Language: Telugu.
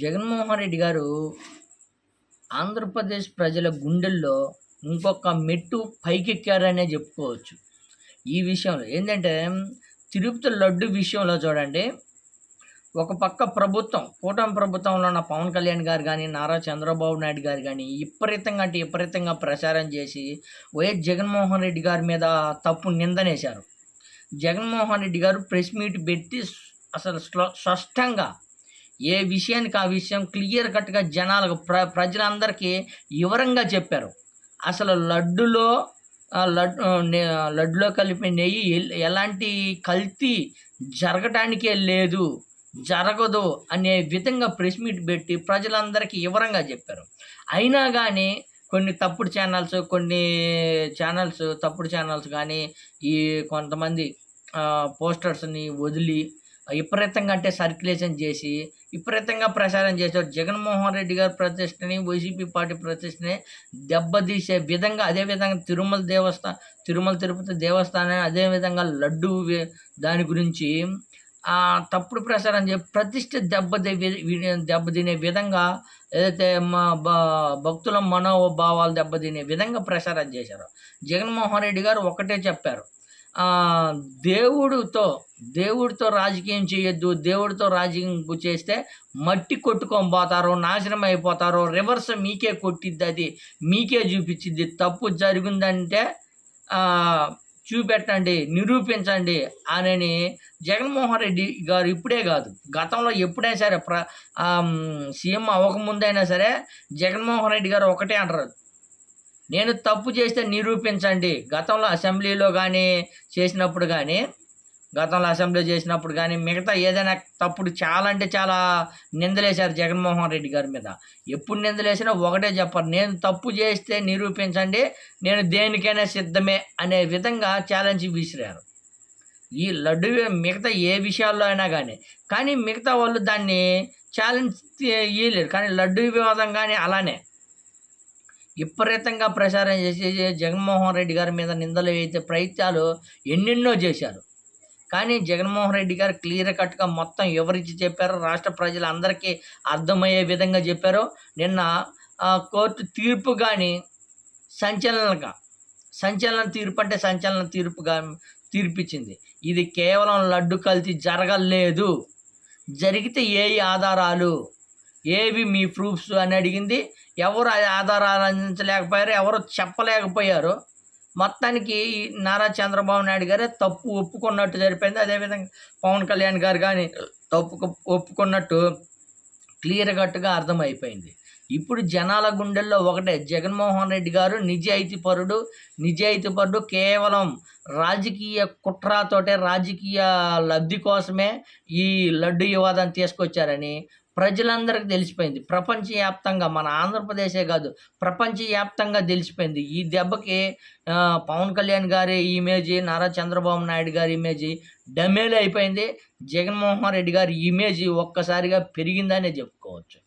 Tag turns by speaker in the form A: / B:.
A: జగన్మోహన్ రెడ్డి గారు ఆంధ్రప్రదేశ్ ప్రజల గుండెల్లో ఇంకొక మెట్టు పైకెక్కారనే చెప్పుకోవచ్చు. ఈ విషయంలో ఏంటంటే తిరుపతి లడ్డు విషయంలో చూడండి. ఒక పక్క ప్రభుత్వం కూటమి ప్రభుత్వంలో ఉన్న పవన్ కళ్యాణ్ గారు కానీ నారా చంద్రబాబు నాయుడు గారు కానీ విపరీతంగా అంటే విపరీతంగా ప్రచారం చేసి వైఎస్ జగన్మోహన్ రెడ్డి గారి మీద తప్పు నిందనేశారు. జగన్మోహన్ రెడ్డి గారు ప్రెస్ మీట్ పెట్టి అసలు స్పష్టంగా ఏ విషయానికి ఆ విషయం క్లియర్ కట్గా జనాలకు ప్ర ప్రజలందరికీ వివరంగా చెప్పారు. అసలు లడ్డులో లడ్డు లడ్డులో కలిపే నెయ్యి ఎలాంటి కల్తీ జరగటానికే లేదు జరగదు అనే విధంగా ప్రెస్ మీట్ పెట్టి ప్రజలందరికీ వివరంగా చెప్పారు. అయినా కానీ కొన్ని తప్పుడు ఛానల్స్ కొన్ని ఛానల్స్ తప్పుడు ఛానల్స్ కానీ ఈ కొంతమంది పోస్టర్స్ని వదిలి విపరీతంగా అంటే సర్క్యులేషన్ చేసి విపరీతంగా ప్రచారం చేశారు. జగన్మోహన్ రెడ్డి గారి ప్రతిష్టని వైసీపీ పార్టీ ప్రతిష్టని దెబ్బతీసే విధంగా అదేవిధంగా తిరుమల దేవస్థానం తిరుమల తిరుపతి దేవస్థానం అదేవిధంగా లడ్డు దాని గురించి తప్పుడు ప్రచారం చే ప్రతిష్ట దెబ్బతి దెబ్బతినే విధంగా ఏదైతే మా భక్తుల మనోభావాలు దెబ్బతినే విధంగా ప్రచారం చేశారు. జగన్మోహన్ రెడ్డి గారు ఒకటే చెప్పారు. దేవుడితో దేవుడితో రాజకీయం చేయొద్దు దేవుడితో రాజకీయం చేస్తే మట్టి కొట్టుకొని పోతారు నాశనం అయిపోతారు రివర్స్ మీకే కొట్టిద్ది అది మీకే చూపించిద్ది. తప్పు జరిగిందంటే చూపెట్టండి నిరూపించండి అని జగన్మోహన్ రెడ్డి గారు ఇప్పుడే కాదు గతంలో ఎప్పుడైనా సరే ప్ర సీఎం అవ్వకముందైనా సరే జగన్మోహన్ రెడ్డి గారు ఒకటే అంటారు. నేను తప్పు చేస్తే నిరూపించండి. గతంలో అసెంబ్లీలో కానీ చేసినప్పుడు కానీ గతంలో అసెంబ్లీ చేసినప్పుడు కానీ మిగతా ఏదైనా తప్పుడు చాలా అంటే చాలా నిందలేశారు జగన్మోహన్ రెడ్డి గారి మీద. ఎప్పుడు నిందలేసినా ఒకటే చెప్పారు నేను తప్పు చేస్తే నిరూపించండి. నేను దేనికైనా సిద్ధమే అనే విధంగా ఛాలెంజ్ విసిరారు. ఈ లడ్డు మిగతా ఏ విషయాల్లో అయినా కానీ కానీ మిగతా వాళ్ళు దాన్ని ఛాలెంజ్ ఇయ్యలేరు కానీ లడ్డు వివాదం కానీ అలానే విపరీతంగా ప్రచారం చేసి జగన్మోహన్ రెడ్డి గారి మీద నిందలు వేసే ప్రయత్నాలు ఎన్నెన్నో చేశారు. కానీ జగన్మోహన్ రెడ్డి గారు క్లియర్ కట్గా మొత్తం వివరించి చెప్పారో రాష్ట్ర ప్రజలందరికీ అర్థమయ్యే విధంగా చెప్పారు నిన్న కోర్టు తీర్పు కానీ సంచలనంగా సంచలన తీర్పు అంటే సంచలన తీర్పుగా తీర్పిచ్చింది. ఇది కేవలం లడ్డు కల్తీ జరగలేదు. జరిగితే ఏ ఆధారాలు? ఏవి మీ ప్రూఫ్స్ అని అడిగింది. ఎవరు ఆధారాలు అందించలేకపోయారు ఎవరు చెప్పలేకపోయారు. మొత్తానికి నారా చంద్రబాబు నాయుడు గారే తప్పు ఒప్పుకున్నట్టు జరిపోయింది అదేవిధంగా పవన్ కళ్యాణ్ గారు కానీ తప్పు ఒప్పుకున్నట్టు క్లియర్ కట్గా అర్థమైపోయింది. ఇప్పుడు జనాల గుండెల్లో ఒకటే జగన్మోహన్ రెడ్డి గారు నిజాయితీ పరుడు నిజాయితీ పరుడు కేవలం రాజకీయ కుట్రతోటే రాజకీయ లబ్ధి కోసమే ఈ లడ్డు వివాదం తీసుకొచ్చారని ప్రజలందరికీ తెలిసిపోయింది. ప్రపంచవ్యాప్తంగా మన ఆంధ్రప్రదేశే కాదు ప్రపంచవ్యాప్తంగా తెలిసిపోయింది. ఈ దెబ్బకి పవన్ కళ్యాణ్ గారి ఇమేజ్ నారా చంద్రబాబు నాయుడు గారి ఇమేజ్ డమేలు అయిపోయింది. జగన్మోహన్ రెడ్డి గారి ఇమేజ్ ఒక్కసారిగా పెరిగిందనే చెప్పుకోవచ్చు.